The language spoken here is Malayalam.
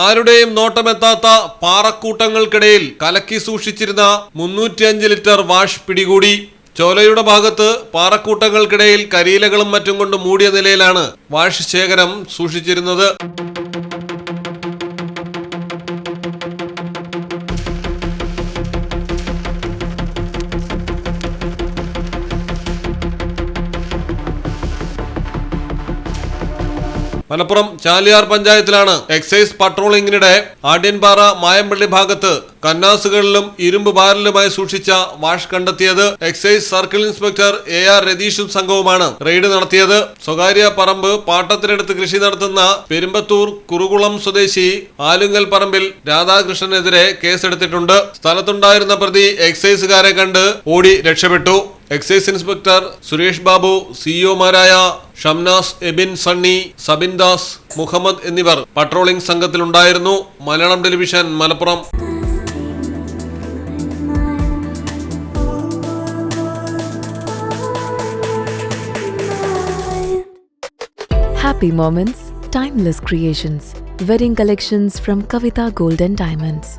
ആരുടെയും നോട്ടമെത്താത്ത പാറക്കൂട്ടങ്ങൾക്കിടയിൽ കലക്കി സൂക്ഷിച്ചിരുന്ന മുന്നൂറ്റിയഞ്ച് ലിറ്റർ വാഷ് പിടികൂടി. ചോലയുടെ ഭാഗത്ത് പാറക്കൂട്ടങ്ങൾക്കിടയിൽ കരിയിലകളും മറ്റും കൊണ്ട് മൂടിയ നിലയിലാണ് വാഷ് ശേഖരം സൂക്ഷിച്ചിരുന്നത്. മലപ്പുറം ചാലിയാർ പഞ്ചായത്തിലാണ് എക്സൈസ് പട്രോളിംഗിനിടെ ആട്യൻപാറ മായമ്പള്ളി ഭാഗത്ത് കന്നാസുകളിലും ഇരുമ്പ് ബാരലുമായി സൂക്ഷിച്ച വാഷ് കണ്ടെത്തിയത് excise circle inspector A R രതീഷും സംഘവുമാണ്. റെയ്ഡ് നടത്തിയത് സ്വകാര്യ പറമ്പ് പാട്ടത്തിനടുത്ത് കൃഷി നടത്തുന്ന പെരുമ്പത്തൂർ കുറുകുളം സ്വദേശി ആലുങ്ങൽ പറമ്പിൽ രാധാകൃഷ്ണനെതിരെ കേസെടുത്തിട്ടുണ്ട്. സ്ഥലത്തുണ്ടായിരുന്ന പ്രതി എക്സൈസുകാരെ കണ്ട് ഓടി രക്ഷപ്പെട്ടു. എക്സൈസ് ഇൻസ്പെക്ടർ സുരേഷ് ബാബു സിഇഒമാരായ ഷംനാസ് എബിൻ സണ്ണി സബിൻ ദാസ് മുഹമ്മദ് എന്നിവർ patrolling സംഘത്തിലുണ്ടായിരുന്നു. Malayalam television Malappuram. Happy moments, timeless creations Wedding collections from Kavitha golden diamonds.